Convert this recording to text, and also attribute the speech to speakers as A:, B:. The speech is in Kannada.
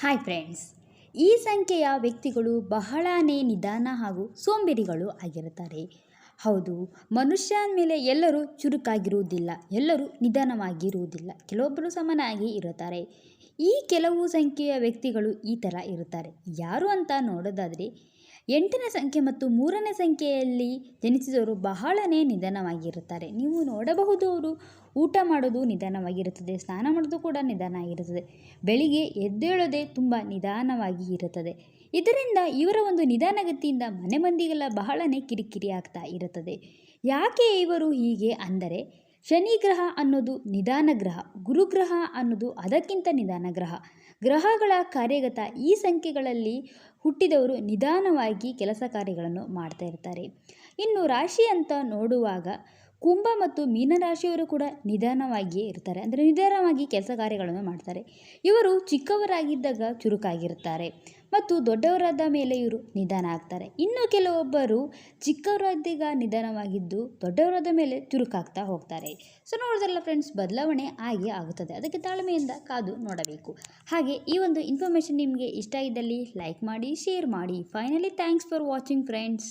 A: ಹಾಯ್ ಫ್ರೆಂಡ್ಸ್ ಈ ಸಂಖ್ಯೆಯ ವ್ಯಕ್ತಿಗಳು ಬಹಳನೇ ನಿಧಾನ ಹಾಗೂ ಸೋಂಬೇರಿಗಳು ಆಗಿರುತ್ತಾರೆ. ಹೌದು ಮನುಷ್ಯ ಮೇಲೆ ಎಲ್ಲರೂ ಚುರುಕಾಗಿರುವುದಿಲ್ಲ, ಎಲ್ಲರೂ ನಿಧಾನವಾಗಿರುವುದಿಲ್ಲ, ಕೆಲವೊಬ್ಬರು ಸಮನಾಗಿ ಇರುತ್ತಾರೆ. ಈ ಕೆಲವು ಸಂಖ್ಯೆಯ ವ್ಯಕ್ತಿಗಳು ಈ ಥರ ಇರುತ್ತಾರೆ. ಯಾರು ಅಂತ ನೋಡೋದಾದರೆ, ಎಂಟನೇ ಸಂಖ್ಯೆ ಮತ್ತು ಮೂರನೇ ಸಂಖ್ಯೆಯಲ್ಲಿ ಜನಿಸಿದವರು ಬಹಳನೇ ನಿಧಾನವಾಗಿರುತ್ತಾರೆ. ನೀವು ನೋಡಬಹುದು ಅವರು ಊಟ ಮಾಡೋದು ನಿಧಾನವಾಗಿರುತ್ತದೆ, ಸ್ನಾನ ಮಾಡೋದು ಕೂಡ ನಿಧಾನ ಆಗಿರುತ್ತದೆ ಬೆಳಿಗ್ಗೆ ಎದ್ದೇಳೋದೇ ತುಂಬ ನಿಧಾನವಾಗಿ ಇರುತ್ತದೆ. ಇದರಿಂದ ಇವರ ಒಂದು ನಿಧಾನಗತಿಯಿಂದ ಮನೆ ಮಂದಿಗೆಲ್ಲ ಬಹಳನೇ ಕಿರಿಕಿರಿ ಆಗ್ತಾ ಇರುತ್ತದೆ. ಯಾಕೆ ಇವರು ಹೀಗೆ ಅಂದರೆ ಶನಿ ಗ್ರಹ ಅನ್ನೋದು ನಿಧಾನ ಗ್ರಹ, ಗುರುಗ್ರಹ ಅನ್ನೋದು ಅದಕ್ಕಿಂತ ನಿಧಾನ ಗ್ರಹ. ಗ್ರಹಗಳ ಕಾರ್ಯಗತ ಈ ಸಂಖ್ಯೆಗಳಲ್ಲಿ ಹುಟ್ಟಿದವರು ನಿಧಾನವಾಗಿ ಕೆಲಸ ಕಾರ್ಯಗಳನ್ನು ಮಾಡ್ತಾ ಇರ್ತಾರೆ. ಇನ್ನು ರಾಶಿ ಅಂತ ನೋಡುವಾಗ ಕುಂಭ ಮತ್ತು ಮೀನರಾಶಿಯವರು ಕೂಡ ನಿಧಾನವಾಗಿಯೇ ಇರ್ತಾರೆ. ಅಂದರೆ ನಿಧಾನವಾಗಿ ಕೆಲಸ ಕಾರ್ಯಗಳನ್ನು ಮಾಡ್ತಾರೆ. ಇವರು ಚಿಕ್ಕವರಾಗಿದ್ದಾಗ ಚುರುಕಾಗಿರುತ್ತಾರೆ ಮತ್ತು ದೊಡ್ಡವರಾದ ಮೇಲೆ ಇವರು ನಿಧಾನ ಆಗ್ತಾರೆ. ಇನ್ನು ಕೆಲವೊಬ್ಬರು ಚಿಕ್ಕವರಾದಾಗ ನಿಧಾನವಾಗಿದ್ದು ದೊಡ್ಡವರಾದ ಮೇಲೆ ಚುರುಕಾಗ್ತಾ ಹೋಗ್ತಾರೆ. ಸೊ ನೋಡಿದ್ರಲ್ಲ ಫ್ರೆಂಡ್ಸ್ ಬದಲಾವಣೆ ಆಗಿ ಆಗುತ್ತದೆ. ಅದಕ್ಕೆ ತಾಳ್ಮೆಯಿಂದ ಕಾದು ನೋಡಬೇಕು. ಹಾಗೆ ಈ ಒಂದು ಇನ್ಫಾರ್ಮೇಷನ್ ನಿಮಗೆ ಇಷ್ಟ ಇದ್ದಲ್ಲಿ ಲೈಕ್ ಮಾಡಿ ಶೇರ್ ಮಾಡಿ. Finally thanks for watching friends